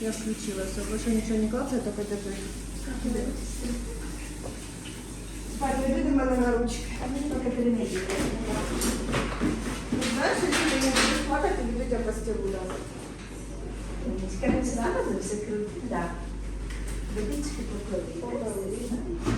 Я включилася. Больше нічого не клацає, только держи. Спать не буде в мене на ручки. Знаєш, якщо ти не будеш плакати, тобі я постілу дам. Короче, надо все крути, да. Водички поклади.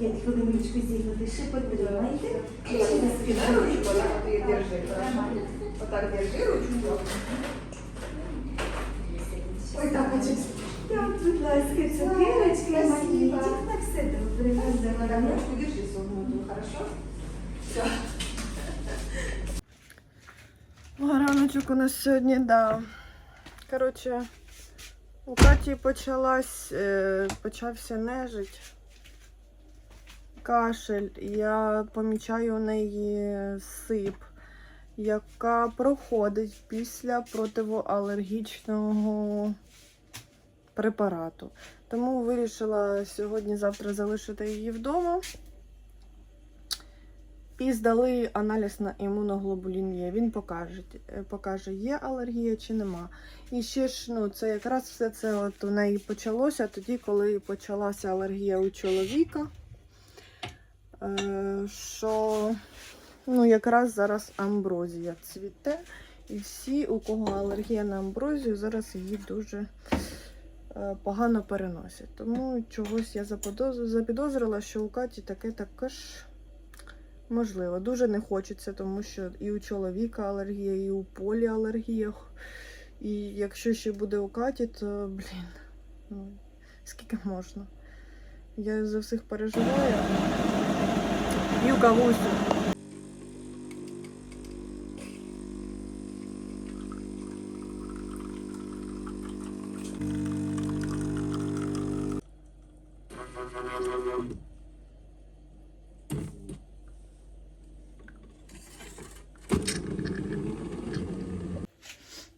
Я 5 хвилиночку зігнути, ще потримайте. Ще раз підтримайте. Ручку, ну, так держи. Отак держи ручку. Ой, так, хочу. Так, тут ласка, цукерочки, магнітик, так все добре. Так, ручку держи согнуту, хорошо? Все. Раночок у нас сьогодні, да. Коротше, у Каті почалась, е, почався нежить кашель. Я помічаю у неї сип, яка проходить після противоалергічного препарату. Тому вирішила сьогодні-завтра залишити її вдома. І здали аналіз на імуноглобулін Є. Він покаже, е, покаже, є алергія чи нема. І ще ж, ну, це якраз все це от у неї почалося тоді, коли почалася алергія у чоловіка. Е, що ну, якраз зараз амброзія цвіте. І всі, у кого алергія на амброзію, зараз її дуже е, погано переносять. Тому чогось я запідозрила, що у Каті таке також Можливо, дуже не хочеться, тому що і у чоловіка алергія, і у полі алергія. І якщо ще буде у Каті, то блін, ну скільки можна. Я за всіх переживаю. П'ю кавусю.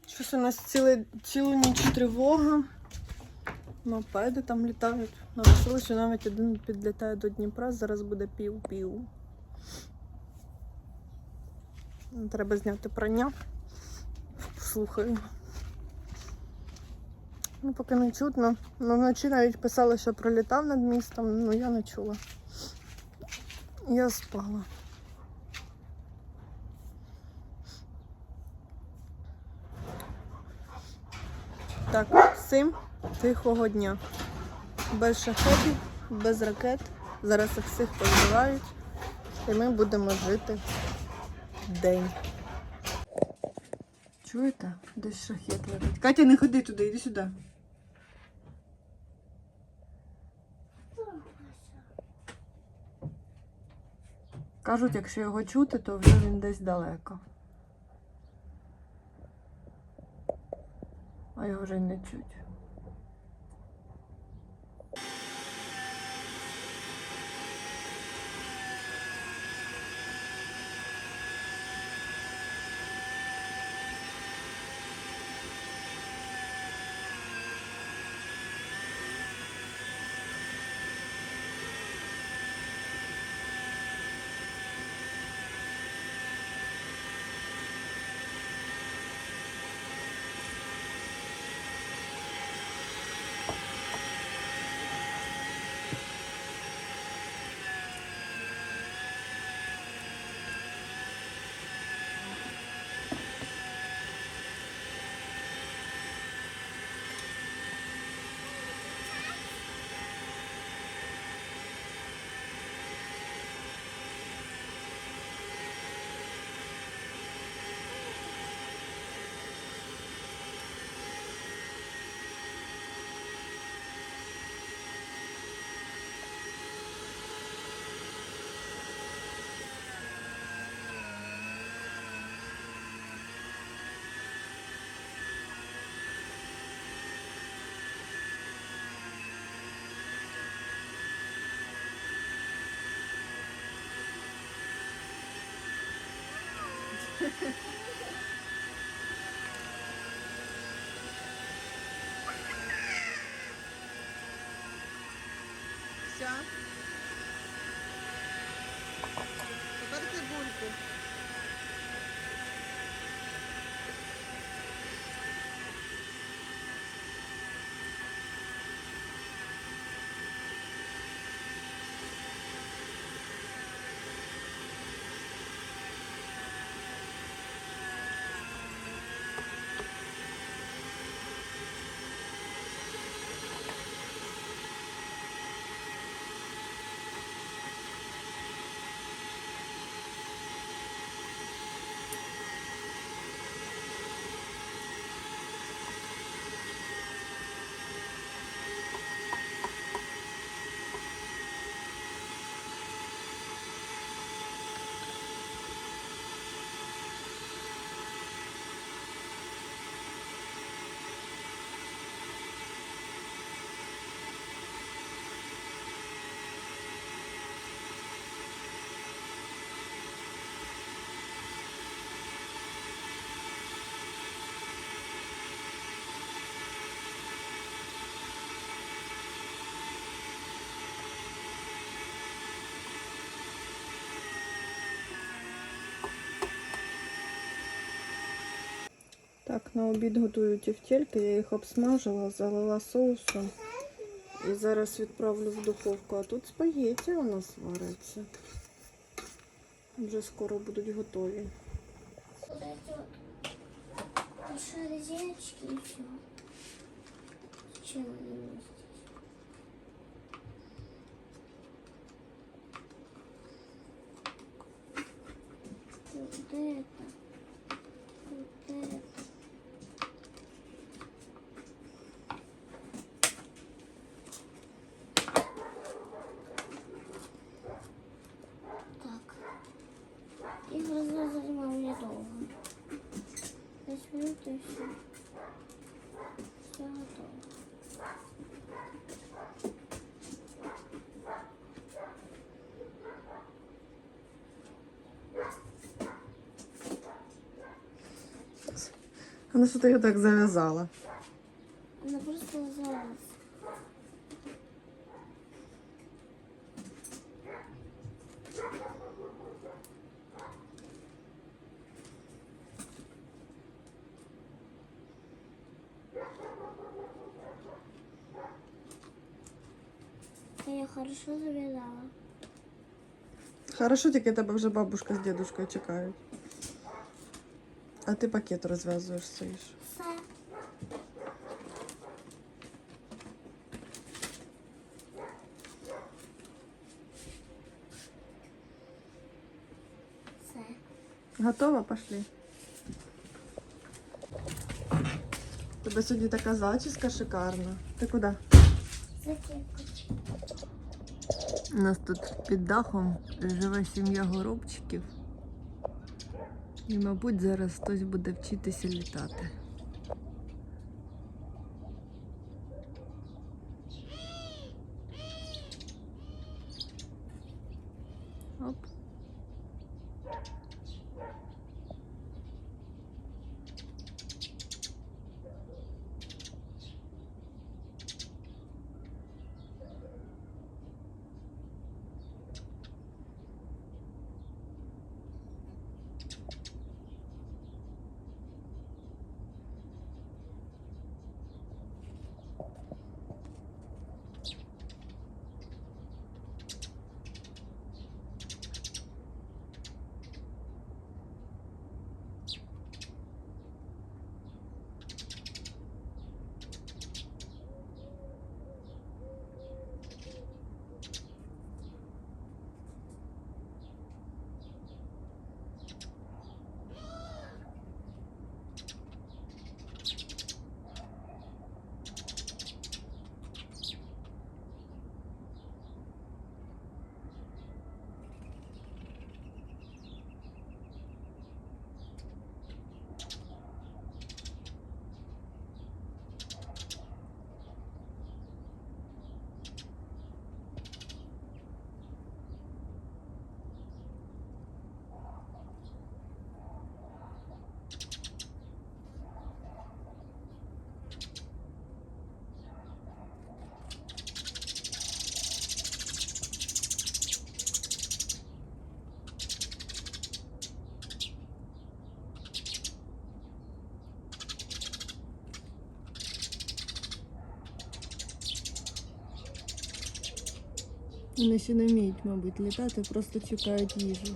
Щось у нас ціле, цілу ніч тривога. Мопеди там літають. Написали, що навіть один підлітає до Дніпра, зараз буде пів-пів. Треба зняти прання. Слухаю. Ну, поки не чутно. Ну, вночі навіть писали, що пролітав над містом, ну я не чула. Я спала. Так, всім тихого дня. Без шахетів, без ракет. Зараз їх всіх позбивають. І ми будемо жити день. Чуєте? Десь шахет летить. Катя, не ходи туди, іди сюди. Кажуть, якщо його чути, то вже він десь далеко. А його вже не чуть. Тепер цибульку. Так, на обід готую тівтельки, я їх обсмажила, залила соусом і зараз відправлю в духовку. А тут спагетті у нас вариться. Вже скоро будуть готові. Большие резиночки и все. Зачем они мне здесь? Вот это. А на що ти його так зав'язала? Она просто лазалась. Я хорошо завязала. Хорошо, тільки тебе вже бабушка з дідушкою чекають. А ти пакет розв'язуєш стоїш. Все. Все. Готово? Пошли. Тебе сьогодні така зачіска шикарна. Ти куди? У нас тут під дахом живе сім'я горобчиків. І, мабуть, зараз хтось буде вчитися літати. Вони ще не вміють, мабуть, літати, просто чекають їжу.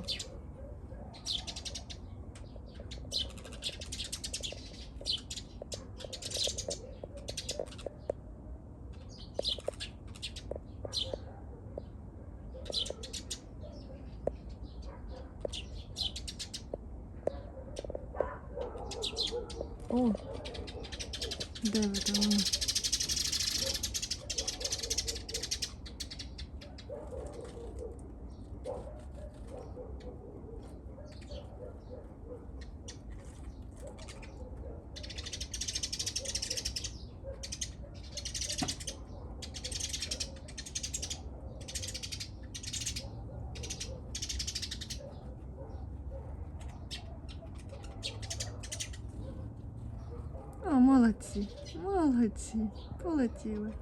Молодці, молодці, полетіли.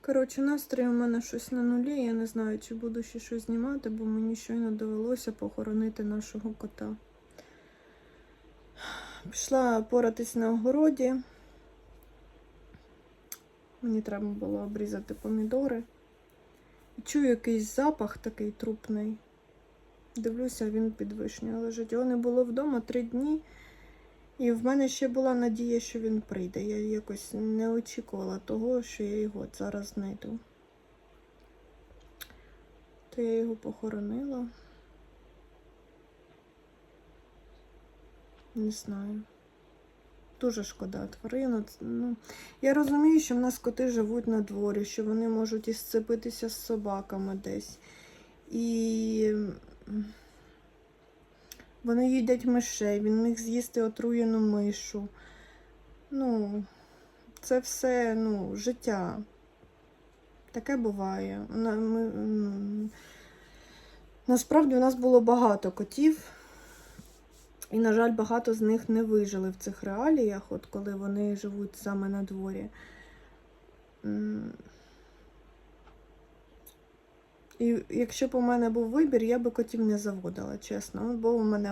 Коротше, настрій у мене щось на нулі. Я не знаю, чи буду ще щось знімати, бо мені щойно довелося похоронити нашого кота. Пішла поратись на огороді. Мені треба було обрізати помідори. Чую якийсь запах такий трупний. Дивлюся, він під вишнею лежить. Його не було вдома три дні. І в мене ще була надія, що він прийде. Я якось не очікувала того, що я його зараз знайду. То я його похоронила. Не знаю. Дуже шкода тварину. Ну, я розумію, що в нас коти живуть на дворі, що вони можуть і сцепитися з собаками десь. І вони їдять мишей, він міг з'їсти отруєну мишу. Ну, це все ну, життя. Таке буває. Ми, насправді у нас було багато котів. І, на жаль, багато з них не вижили в цих реаліях, от коли вони живуть саме на дворі. І якщо б у мене був вибір, я би котів не заводила, чесно. Бо у мене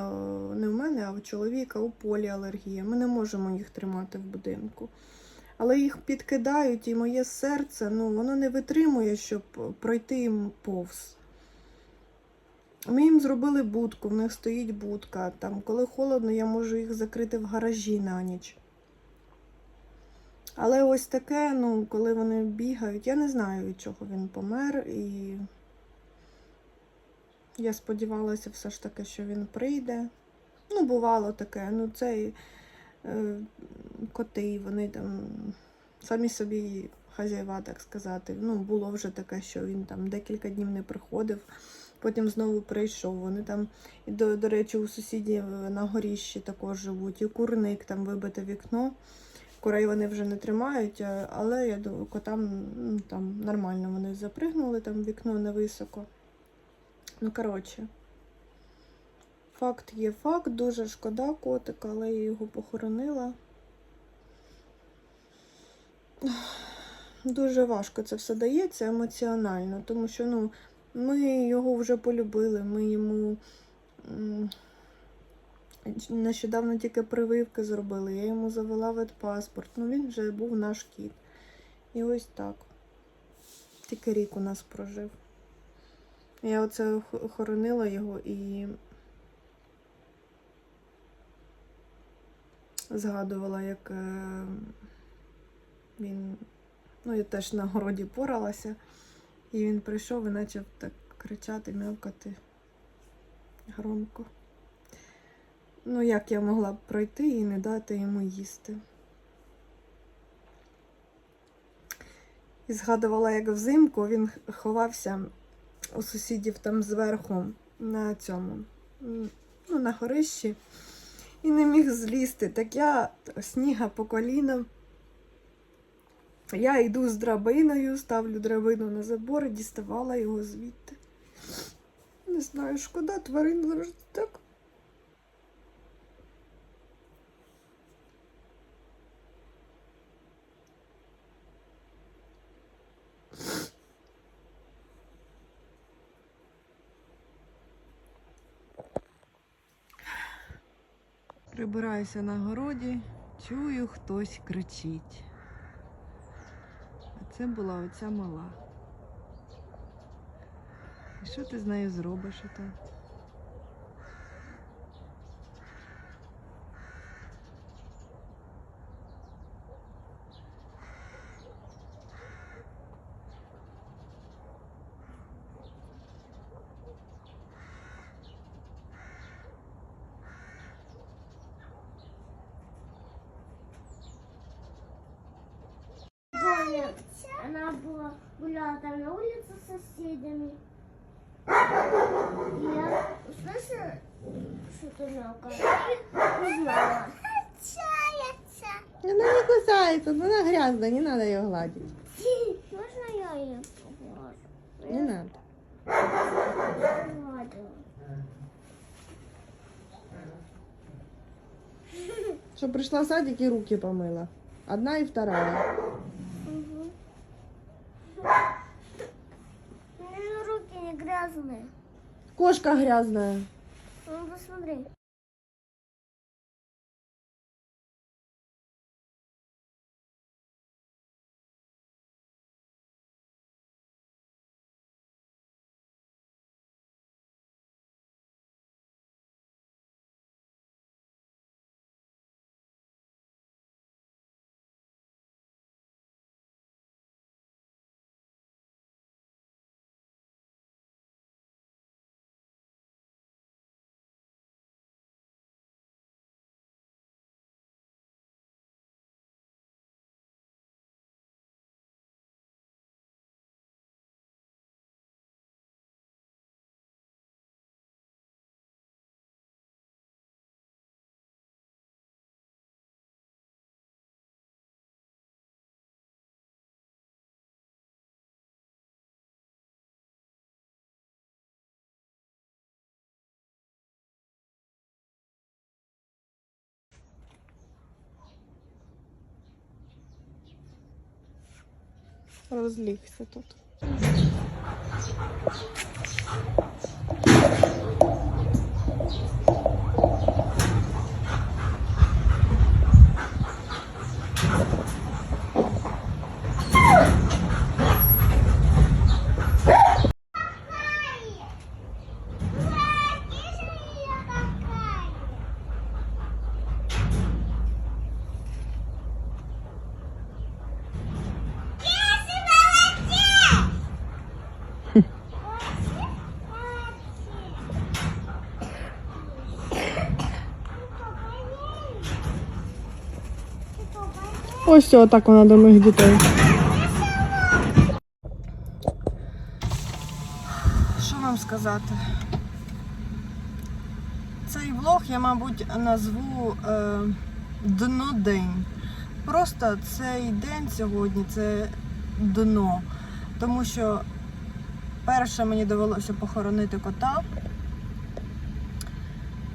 не в мене, а у чоловіка у полі алергія. Ми не можемо їх тримати в будинку. Але їх підкидають, і моє серце ну, воно не витримує, щоб пройти їм повз. Ми їм зробили будку, в них стоїть будка. Там, коли холодно, я можу їх закрити в гаражі на ніч. Але ось таке, ну, коли вони бігають, я не знаю, від чого він помер. І я сподівалася все ж таки, що він прийде. Ну, бувало таке. Ну, це е, коти, вони там самі собі хазяєва, так сказати. Ну, було вже таке, що він там декілька днів не приходив, потім знову прийшов. Вони там, і до, до речі, у сусідів на горіщі також живуть, і курник, там вибите вікно. Курей вони вже не тримають, е, але я думаю, котам там нормально вони запригнули, там вікно невисоко. Ну, коротше. Факт є факт, дуже шкода котика, але я його похоронила. Дуже важко це все дається емоціонально, тому що ну, ми його вже полюбили, ми йому нещодавно тільки прививки зробили, я йому завела ветпаспорт, ну він вже був наш кіт. І ось так. Тільки рік у нас прожив. Я оце хоронила його і згадувала, як е, він. Ну, я теж на городі поралася, і він прийшов і почав так кричати, мявкати громко. Ну, як я могла б пройти і не дати йому їсти. І згадувала, як взимку він ховався у сусідів там зверху на цьому, ну, на горищі, і не міг злізти. Так я сніга по коліна. Я йду з драбиною, ставлю драбину на забор і діставала його звідти. Не знаю, шкода тварин завжди так. Прибираюся на городі, чую, хтось кричить. А це була оця мала. І що ти з нею зробиш ото? она была, гуляла там на улице с соседями. И я услышала что-то мелкое. Не знала. Она не кусается, но она грязная, не надо ее гладить. Можно я ее поглажу? Не надо. Погладила. Что пришла в садик и руки помыла. Одна и вторая. Руки. Кошка грязная. Ну, посмотри. Розлігся тут. Ось отак вона до моїх дітей. Що вам сказати? Цей влог я, мабуть, назву е, дно день. Просто цей день сьогодні це дно. Тому що перше мені довелося похоронити кота.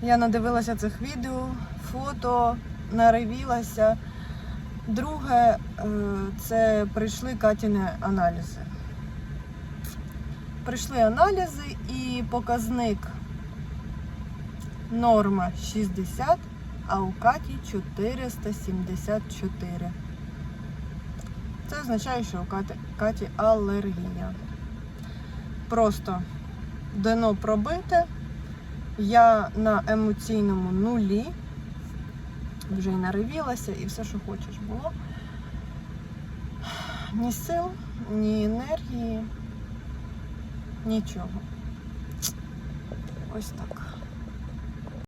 Я надивилася цих відео, фото, наривілася. Друге, е, це прийшли Катіни аналізи. Прийшли аналізи і показник норма 60, а у Каті 474. Це означає, що у Каті, Каті алергія. Просто дно пробите. Я на емоційному нулі. Вже і наривілася, і все, що хочеш було. Ні сил, ні енергії, нічого. Ось так.